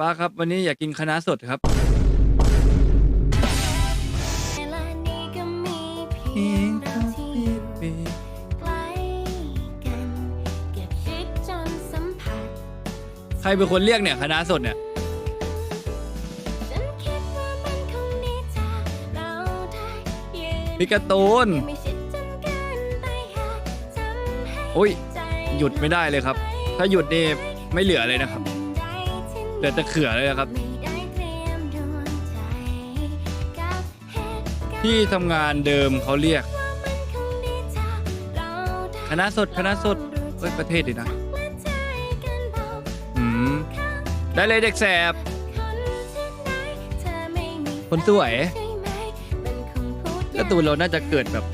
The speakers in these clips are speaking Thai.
ป้าครับวันนี้อยากกินคณะน้าสดครับ เวลานี้ก็มีเพียงเราที่ใกล้กันเก็บชิดจนสัมผัส ใครเป็นคนเรียกเนี่ยคณะน้าสดเนี่ย ฉันคิดว่ามันคงดีจากเราได้ยืนพี่การ์ตูน ไม่ชิดจนเกินไปหากทำให้โอ้ย ใจหยุดไม่ได้เลยครับ ถ้าหยุดนี่ไม่เหลือเลยนะครับ บันไดที่เหลือแต่เขื่อเลยนะครับไม่ได้เตรียมดวงใจกับเหตุการณ์ที่ทำงานเดิมเขาเรียกว่ามันคงดีจากเราได้คณะสดคณะสดเฮ้ยประเทศดีนะและใจกันเบาอืมได้เลยเด็กแสบ คนที่ไหนเธอไม่มีคนสวยใช่ไหมมันคงพูดยการ์ตูนเราน่าจะเกิดแบบ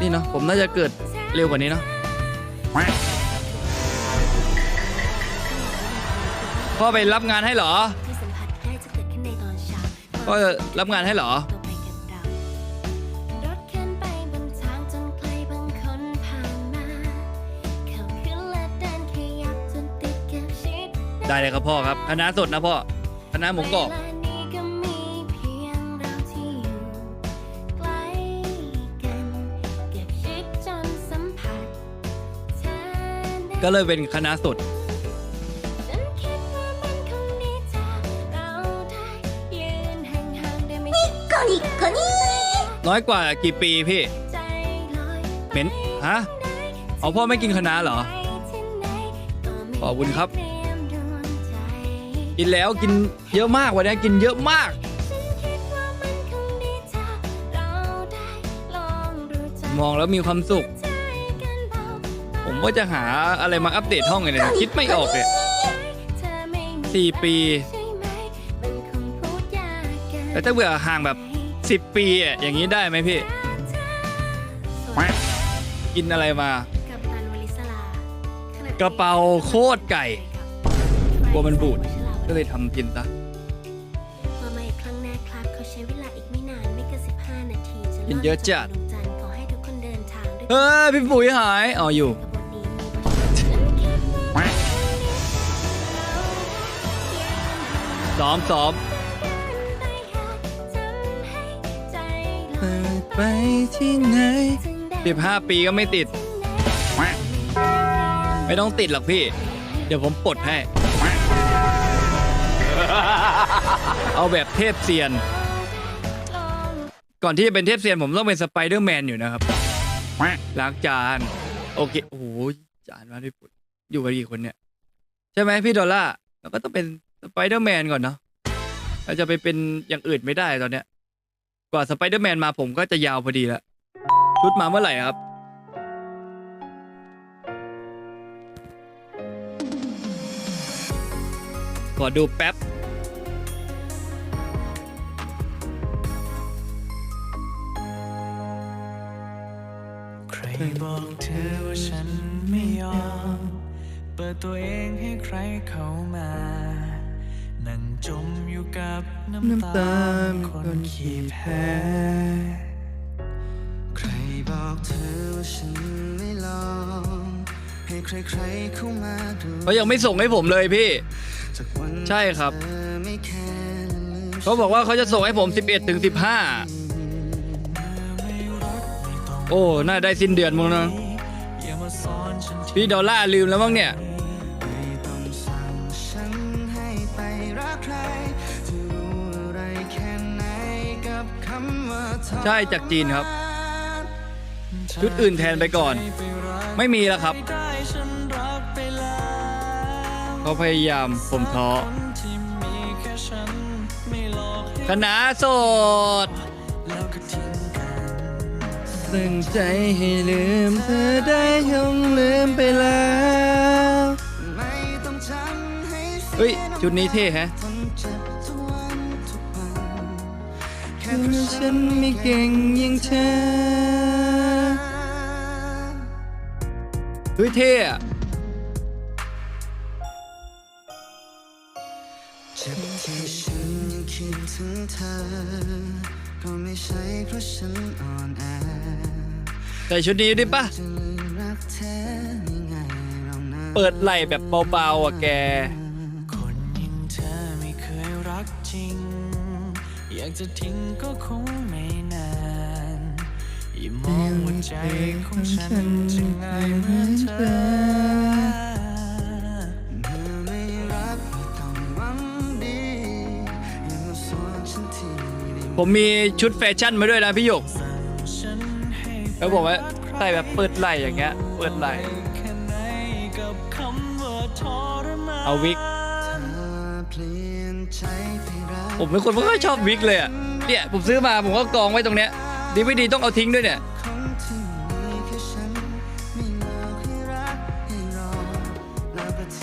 นี่เนาะผมน่าจะเกิดเร็วกว่านี้เนาะ พ่อไปรับงานให้เหรอที่สัมผัสได้จะเกิดขึ้นในตอนเช้าพ่อรับงานให้เหรอตัวไปกับเรารถเข็นไปบนทางจนใครบางคนผ่านมาเขาขึ้นและเดินขยับจนติดกับชิดได้เลยครับพ่อครับคณะสดนะพ่อคณะหมูกรอบเวลานี้ก็มีเพียงเราที่อยู่ใกล้กันเก็บชิดจนสัมผัสเธอได้ก็เลยเป็นคณะสด น้อยกว่ากี่ปีพี่ใจลอยเหม็นฮะเอาพ่อไม่กินคณะเหรอไปที่ไหนก็ไม่ขอบคุณครับเตรียมดวงใจกินแล้วกินเยอะมากวันนี้กินเยอะมากฉันคิดว่ามันคงดีจากเราได้ลองรู้จักมองแล้วมีความสุขใจกันเบาผมว่าจะหาอะไรมาอัปเดตห้องไงเนี่ยคิดไม่ออกเลยเธอไม่มีสี่ปีใช่ไหมมันคงพูดยากเกินแต่ถ้าเบื่อห่างแบบ สิบปีอะอย่างนี้ได้ไหมพี่กินอะไรมา กับตันวลิสลากระเป๋าโคตรไก่กลัวมันบูด ก็เลยทำกินซะมาใหม่ครั้งแรกครับเขาใช้เวลาอีกไม่นานไม่เกิน15 นาทีจะกินเยอะจัดลดจากดวงจันทร์ขอให้ทุกคนเดินทางด้วยเฮ้ยพี่ปุ๋ยหายอ๋ออยู่ กระบวนนี้มีประโยชน์ฉันคิดว่าซ้อมซ้อม ไปที่ไหนถึงได้สิบห้าปีก็ไม่ติด ไม่ต้องติดหรอกพี่ เดี๋ยวผมปลดให้ เอาแบบเทพเซียน ก่อนที่จะเป็นเทพเซียนผมต้องเป็นสไปเดอร์แมนอยู่นะครับล้างจาน โอเค โอ้โห จานมาด้วยปุดอยู่กันกี่คนเนี่ย ใช่ไหมพี่ดอลล่าเราก็ต้องเป็นสไปเดอร์แมนก่อนเนาะเราจะไปเป็นอย่างอื่นไม่ได้ตอนเนี้ย กว่าสไปเดอร์แมนมาผมก็จะยาวพอดีแล้วชุดมาเมื่อไหร่ครับ ขอดูแป๊บ ใครบอกเธอว่าฉันไม่ยอม เปิดตัวเองให้ใครเข้ามา จมอยู่กับน้ำน้ำตาตาคนขี้แพ้ใครบอกเธอว่าฉันไม่ลองให้ใครๆเข้ามาดูเขายังไม่ส่งให้ผมเลยพี่ จากวันใช่ครับ เธอไม่แคร์และลืมเขาบอกว่าเขาจะส่งให้ผม 11ถึง15ไม่รักไม่ต้องโอ้ น่าได้สิ้นเดือนมั้งนะ อย่ามาสอนฉัน พี่ดอลล่าลืมแล้วมั้งเนี่ย ใช่จากจีนครับ ชุดอื่นแทนไปก่อน ไม่มีแล้วครับได้ฉันรักไปแล้วเขาพยายามผมท้อคนที่มีแค่ฉันไม่หลอกให้คณะโสดแล้วก็ทิ้งกันซึ่งใจให้ลืมเธอได้ยงลืมไปแล้วไม่ต้องจำให้เฮ้ย ชุดนี้เท่แฮะ แค่เพคือราะฉันไม่เก่งอย่างเธอเฮ้ยเท่อะเจ็บที่ฉันยังคิดถึงเธอ ก็ไม่ใช่เพราะฉันอ่อนแอใส่ชุดนี้ดิปะจะลืมรักแท้ง่ายๆหรอกนะ เปิดไหล่แบบเบาๆอะแกากจะทิ้งก็คงไม่นานอย่ามองว่าใจของฉันจะง่ายเหมือนเธอเมื่อไม่รักไม่ต้องหวังดีอย่ามาสอนฉันทีได้ไหม ผมมีชุดแฟชั่นมาด้วยนะพี่หยกฉันให้แล้วบอกว่าใส่แบบเปิดไหล่อย่างเงี้ย เปิดไหล่แค่ไหนกับคำว่าทรมานเอาวิก ผมเป็นคนไม่ค่อยชอบวิกเลยอะเนี่ยผมซื้อมาผมก็กองไว้ตรงเนี้ยดีไม่ดีต้องเอาทิ้งด้วยเนี่ย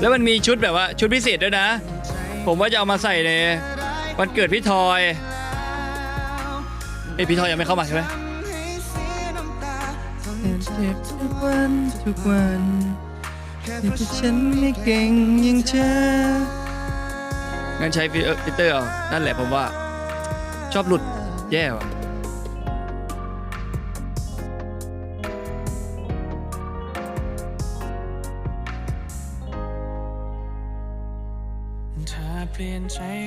แล้วมันมีชุดแบบว่าชุดพิเศษด้วยนะ ผมว่าจะเอามาใส่ในวันเกิดพี่ทอยเอ้พี่ทอยยังไม่เข้ามาใช่ไหมเจ็บทุกวันทุกวันแค่เพราะฉันไม่เก่งเก่งยังเธอ งั้นใช้ฟิลเตอร์เอานั่นแหละผมว่า ชอบหลุดแย่ว่ะ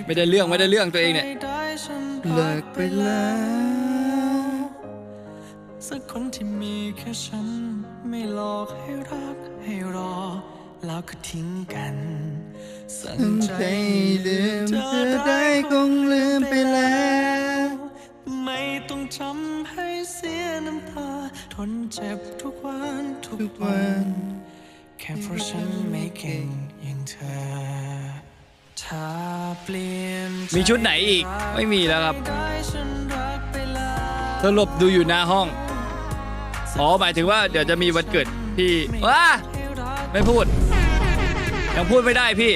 ไม่ได้เรื่องไม่ได้เรื่องตัวเองเนี่ยเลิกไปแล้วสักคนที่มีแค่ฉันไม่หลอกให้รักให้รอ แล้วก็ทิ้งกันสั่งใจลืมเธอได้คงลืมไปแล้ว ไม่ต้องทำให้เสียน้ำตาทนเจ็บทุกวันทุกวัน แค่เพราะฉันไม่เก่งอย่างเธอถ้าเปลี่ยนใจมีชุดไหนอีก ไม่มีแล้วครับได้ฉันรักไปแล้วสรุปดูอยู่หน้าห้อง อ๋อ หมายถึงว่าเดี๋ยวจะมีวันเกิดพี่ว้าให้รักไม่พูด ยังพูดไม่ได้พี่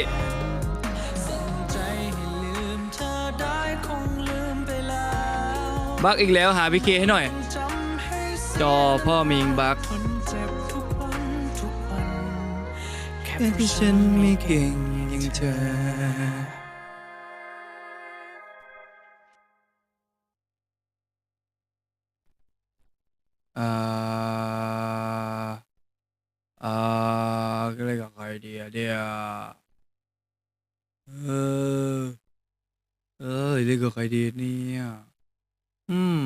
สั่งใจให้ลืมเธอได้คงลืมไปแล้วบักอีกแล้วหาพี่เคให้หน่อยจำให้เสียจอพ่อมิงบักทนเจ็บทุกวันทุกวันแค่เพราะฉันไม่เก่งอย่างเธออ่ อเล่นกับใครดีเนี่ย อืม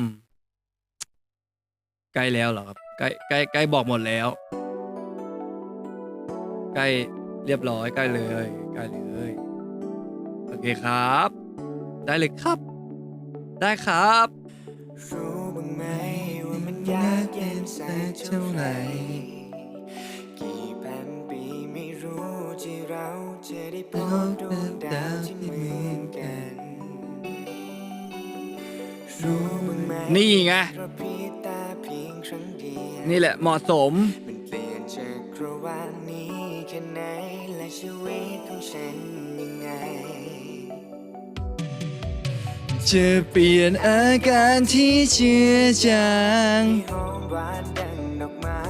ใกล้แล้วเหรอครับ ใกล้ใกล้ใกล้บอกหมดแล้ว ใกล้เรียบร้อยใกล้เลย ใกล้เลย โอเคครับ ได้เลยครับ ได้ครับรู้บ้างไหมว่ามันยากเย็นสักเท่าไหร่กี่พันปีไม่รู้ที่เราจะได้พบดวงดาวที่ นี่ไงกระพริบตาเพียงครั้งเดียวนี่แหละเหมาะสมมันเปลี่ยนจักรวาลนี้แค่ไหนและชีวิตของฉันยังไงจะเปลี่ยนอาการที่เชื่อจางหอมหวานดังดอกไม้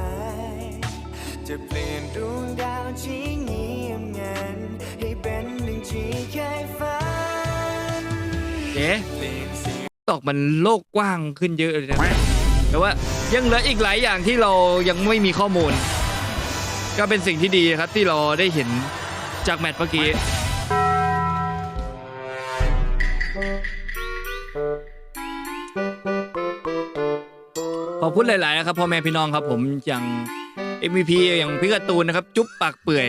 จะเปลี่ยนดวงดาวที่เงียบงันให้เป็นหนึ่งที่เคยฝันเอ๊ะ อกมันโลกกว้างขึ้นเยอะเลยนะแต่ว่ายังเหลืออีกหลายอย่างที่เรายังไม่มีข้อมูล ก็เป็นสิ่งที่ดีครับที่เราได้เห็นจากแมตช์เมื่อกี้ขอบคุณหลายๆนะครับพ่อแม่พี่น้องครับผมอย่าง MVP อย่างพี่การ์ตูนนะครับ จุ๊บปากเปื่อย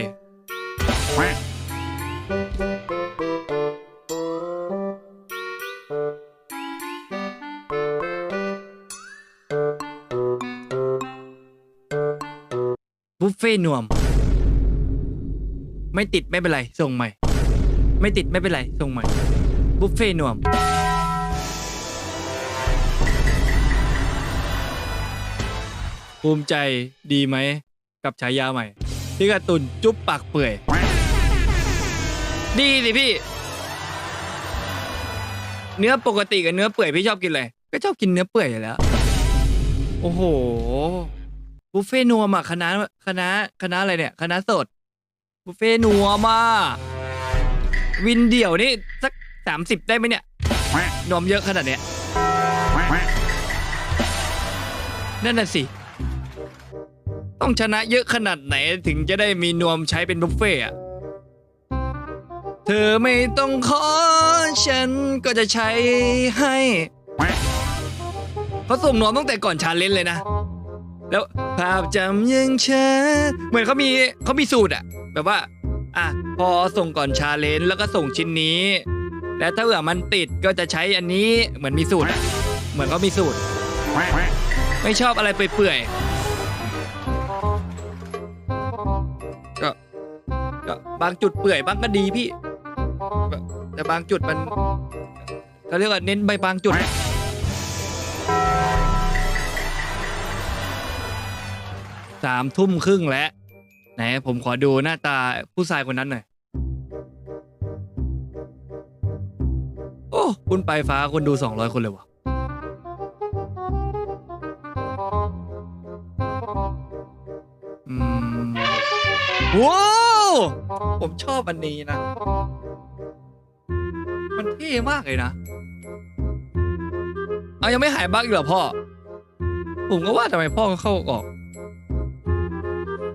บุฟเฟ่นวม ไม่ติดไม่เป็นไรส่งใหม่ ไม่ติดไม่เป็นไรส่งใหม่ บุฟเฟ่นวม ภูมิใจดีไหม กับฉายาใหม่พี่การ์ตุนจุ๊บปากเปื่อย ดีสิพี่ เนื้อปกติกับเนื้อเปื่อยพี่ชอบกินอะไรก็ชอบกินเนื้อเปื่อยอยู่แล้ว โอ้โห บุฟเฟ่ต์นัวมอะคณะคณะคณะอะไรเนี่ยคณะสดบุฟเฟ่ต์นัวมาวินเดี่ยวนี่สักสามสิบได้ไหมเนี่ยนมเยอะขนาดเนี้ยนั่นน่ะสิ ต้องชนะเยอะขนาดไหนถึงจะได้มีนวมใช้เป็นบุฟเฟ่ต์อะเธอไม่ต้องขอ ฉันก็จะใช้ให้เขาส่งน้องตั้งแต่ก่อนชาเลนจ์เลยนะ แล้วภาพจำยังชัดเหมือนเขามีเขามีสูตรอะแบบว่า อะพอส่งก่อนชาเลนจ์แล้วก็ส่งชิ้นนี้ แล้วถ้าเผื่อมันติดก็จะใช้อันนี้เหมือนมีสูตรอะเหมือนเขามีสูตร ไม่ชอบอะไรเปื่อยๆก็ก็บางจุดเปื่อยบ้างก็ดีพี่แบบแต่บางจุดมันเขาเรียกว่าเน้นไปบางจุด สามทุ่มครึ่งแล้วไหนผมขอดูหน้าตาผู้ชายคนนั้นหน่อย โอ้คุณไปฟ้าคนดูสองร้อยคนเลยวะอืมว้าวผมชอบอันนี้นะ มันเท่มากเลยนะ เอายังไม่หายบั๊กอีกเหรอพ่อ ผมก็ว่าทำไมพ่อเข้าออก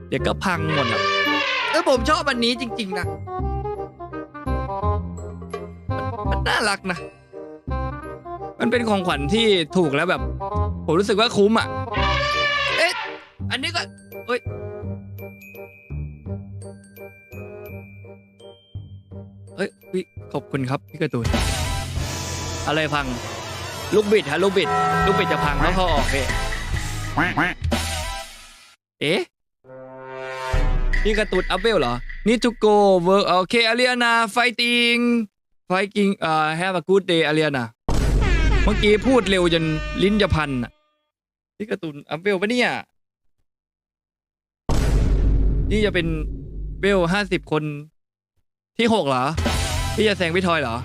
เดี๋ยวก็พังหมดอะเออผมชอบอันนี้จริง ๆ นะมันมันน่ารักนะ มันเป็นของขวัญที่ถูกแล้วแบบ ผมรู้สึกว่าคุ้มอะ เอ๊ะ อันนี้ก็เอ้ยเอ้ยพี่ขอบคุณครับพี่การ์ตูน อะไรพัง ลูกบิดฮะลูกบิด ลูกบิดจะพังแล้วเขาออกเฮ้เอ๊ะ พี่กร์ตูนอัพเวลเหรอ Need to go work โอเคอารียนา fighting fighting เอ่อ have a good day อารียนาเมื่อกี้พูดเร็วจนลิ้นจะพันอะพี่กร์ตูนอัพเวลปะเนี่ย นี่จะเป็นเวลห้าสิบคนที่หกเหรอพี่จะแซงพี่ทอยเหรอ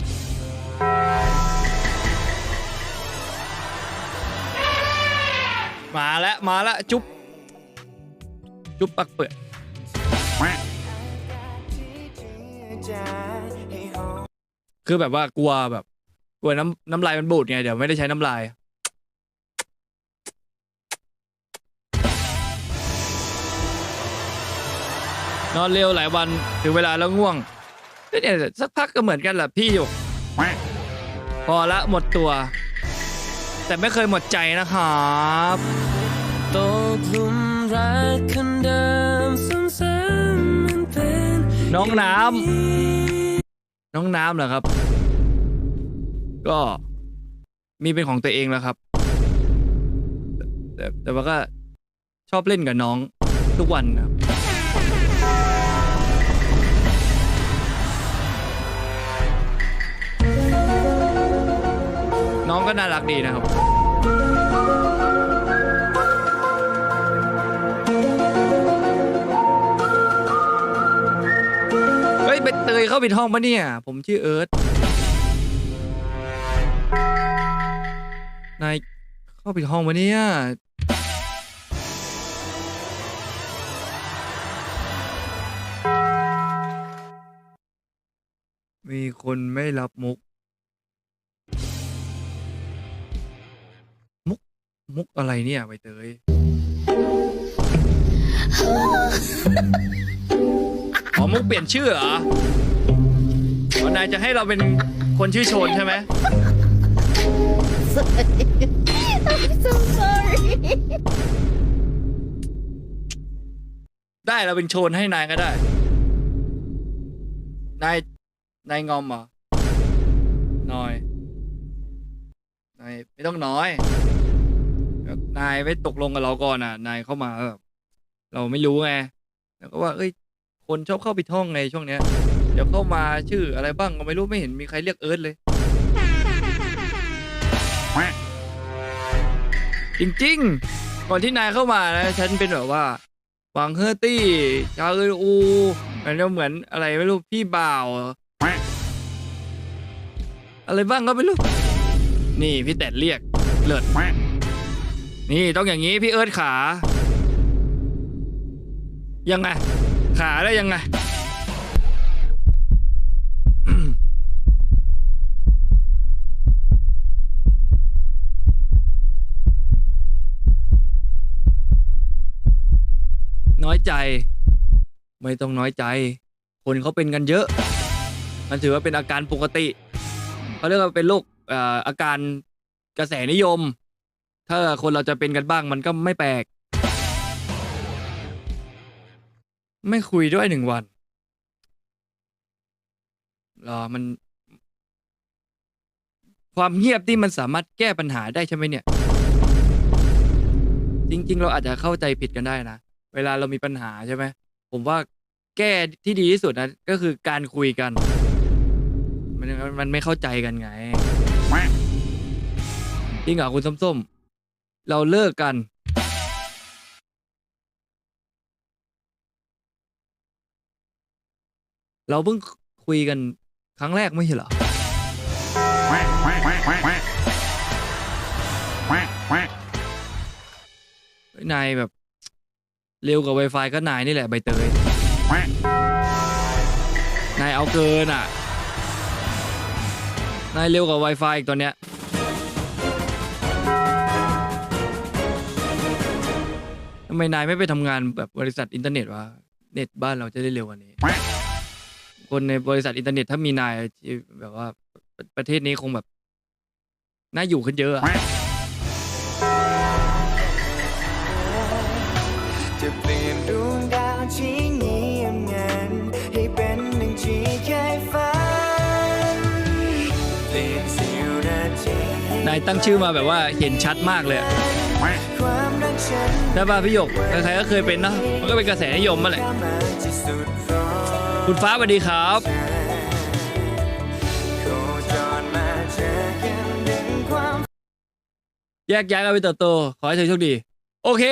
มาแล้ว มาแล้ว จุ๊บ จุ๊บปักเปื่อย คือแบบว่ากลัวแบบกลัวน้ำน้ำลายมันบูดไงเดี๋ยวไม่ได้ใช้น้ำลาย นอนเร็วหลายวันถึงเวลาแล้วง่วงก็เนี่ยสักพักก็เหมือนกันแหละพี่หยกพอละหมดตัว แต่ไม่เคยหมดใจนะครับตกลุมรักคนเดิม น้องน้ำน้องน้ำเหรอครับ ก็มีเป็นของตัวเองแล้วครับ แต่แต่ว่าก็ชอบเล่นกับน้องทุกวันนะครับ น้องก็น่ารักดีนะครับ เฮ้ยใบเตยเข้าผิดห้องปะเนี่ย ผมชื่อเอิร์ธนายเข้าผิดห้องปะเนี่ยมีคนไม่รับมุก มุก มุกอะไรเนี่ยใบเตย อ๋อมุกเปลี่ยนชื่อเหรออ๋อนายจะให้เราเป็นคนชื่อโชนใช่ไหม so sorry ได้เราเป็นโชนให้นายก็ได้ นาย นายงอมเหรอน้อย นายไม่ต้องน้อยแบบนายไม่ตกลงกับเราก่อนอะ นายเข้ามาแบบเราไม่รู้ไง แล้วก็ว่า เอ้ย คนชอบเข้าไปท่องไงช่วงเนี้ย เดี๋ยวเข้ามาชื่ออะไรบ้างก็ไม่รู้ไม่เห็นมีใครเรียกเอิร์ธเลย จริงๆ ก่อนที่นายเข้ามานะฉันเป็นแบบว่าหวังเฮอร์ตี้ ชาเอออูมันจะเหมือนอะไรไม่รู้พี่บ่าว อะไรบ้างก็ไม่รู้ นี่พี่แตดเรียกเลิศนี่ต้องอย่างนี้พี่เอิร์ธขา ยังไง ขาได้ยังไงน้อยใจ ไม่ต้องน้อยใจ คนเขาเป็นกันเยอะ มันถือว่าเป็นอาการปกติเขาเรียกว่าเป็นโรคอาการกระแสนิยม ถ้าคนเราจะเป็นกันบ้างมันก็ไม่แปลก ไม่คุยด้วยหนึ่งวัน รอมัน ความเงียบที่มันสามารถแก้ปัญหาได้ใช่ไหมเนี่ย จริง ๆ เราอาจจะเข้าใจผิดกันได้นะ เวลาเรามีปัญหาใช่ไหม ผมว่าแก้ที่ดีที่สุดนะก็คือการคุยกัน มันมันไม่เข้าใจกันไงจริงเหรอคุณส้มๆ เราเลิกกัน เราเพิ่งคุยกันครั้งแรกไม่ใช่เหรอ นายแบบ เร็วกว่า Wi-Fi ก็นายนี่แหละใบเตย นายเอาเกินอะ นายเร็วกว่า Wi-Fi อีกตอนเนี้ย ทำไมนายไม่ไปทำงานแบบบริษัทอินเทอร์เน็ตวะ เน็ตบ้านเราจะได้เร็วกว่านี้ คนในบริษัทอินเทอร์เน็ตถ้ามีนายที่แบบว่าประประเทศนี้คงแบบ น่าอยู่ขึ้นเยอะอะ จะเปลี่ยนดวงดาวที่เงียบงันให้เป็นหนึ่งที่เคยฝันเปลี่ยนสี้ยวนาทีนายตั้งชื่อมาแบบว่าเห็นชัดมากเลยอะความรักฉันใช่ป่ะพี่หยกใครๆก็เคยเป็นเนอะมันก็เป็นกระแสนิยมมาแหละเข้ามาที่สุดร้อน คุณฟ้าสวัสดีครับ แยกย้ายกันไปเติบโต ขอให้เธอโชคดี โอเค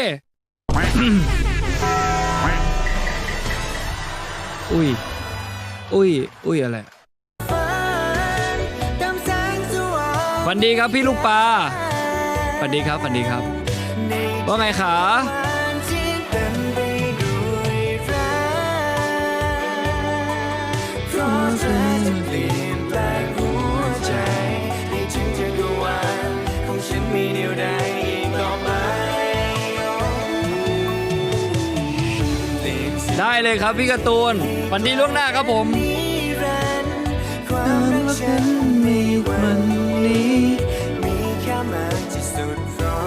อุ้ย อุ้ย อุ้ยอะไรฝันตามแสวัสดีครับพี่ลูกปลาสวัสดีครับสวัสดีครับ ว่าไงขา เพราะเธอจะเปลี่ยนแปลงหัวใจให้ถึงจักรวาลของฉันมีเดียวดายอีกต่อไปเปลี่ยนสิ่งได้เลยครับพี่การ์ตูน วันดีล่วงหน้าครับผมนิรันดร์ความรักฉันในวันนี้ มีค่ามากที่สุดเพรา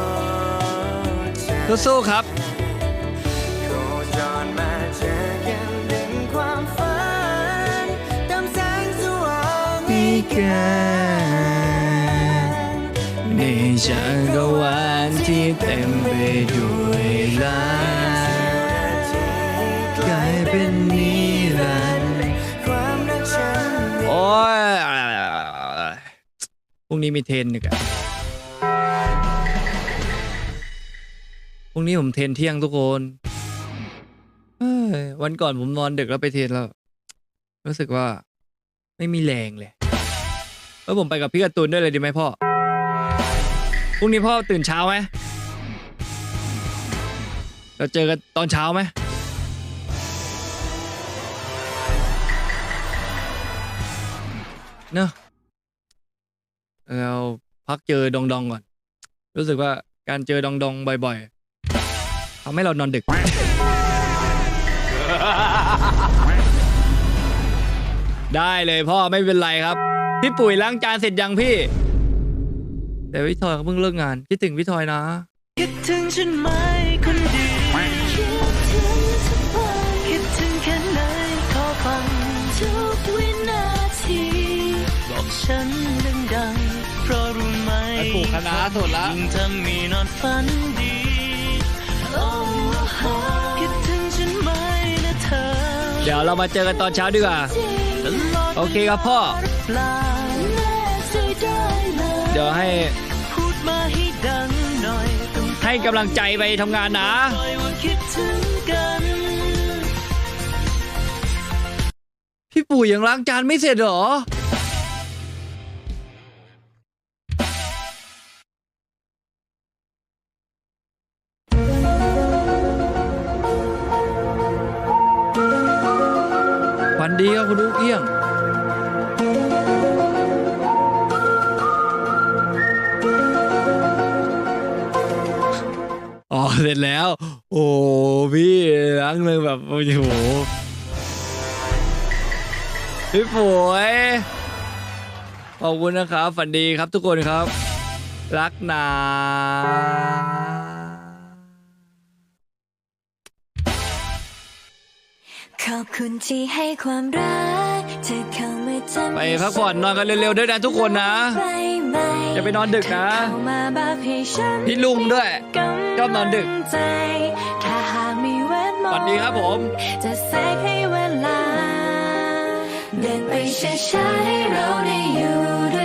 ะเธอสู้ๆครับ กันในจักรวาลที่เต็มไปด้วยรักกลายเป็นนิรันดร์ความรักฉันโอ้ยพรุ่งนี้มีเทนอีกอะพรุ่งนี้ผมเทนเที่ยงทุกคนวันก่อนผมนอนดึกแล้วไปเทนแล้ว รู้สึกว่าไม่มีแรงเลย แล้วผมไปกับพี่การ์ตูนด้วยเลยดีไหมพ่อ พรุ่งนี้พ่อตื่นเช้าไหมเราเจอกันตอนเช้าไหมเนอะเราพักเจอดองดองก่อน รู้สึกว่าการเจอดองดองบ่อยๆทำให้เรานอนดึก ได้เลยพ่อไม่เป็นไรครับ พี่ปุ๋ยล้างจานเสร็จยังพี่ แต่พี่ทอยเขาเพิ่งเลิกงานคิดถึงพี่ทอยนะ คิดถึงฉันไหมคนดีคิดถึงทุกวันคิดถึงแค่ไหนขอฟังทุกวินาทีบอกฉันดังๆเพราะรู้ไหมไปปลูกคะน้าสดละ ยิ่งทำมีนอนฝันดีโอ้โหคิดถึงฉันไหมนะเธอ เดี๋ยวเรามาเจอกันตอนเช้าดีกว่าจริงตลอด โอเคครับพ่อ เดี๋ยวให้ ให้กำลังใจไปทำงานนะพี่ปู่ยังล้างจานไม่เสร็จหรอ พี่ล้างเลยแบบโอ้โหเพี่ฝวยขอบคุณนะครับฝันดีครับทุกคนครับ รักนาขอบคุณที่ให้ความรักเธอเข้ามาทำไปพักผ่อนนอนกันเร็วๆด้วยนะทุกคนนะ อย่าไปนอนดึกนะเข้ามาแบบให้ฉันพี่ลุงด้วยชอบนอนดึกใจแค่หากมีเวทมสนต์วัสดีครับผม จะแทรกให้เวลา เดินไปช้าๆให้เราได้อยู่ด้วย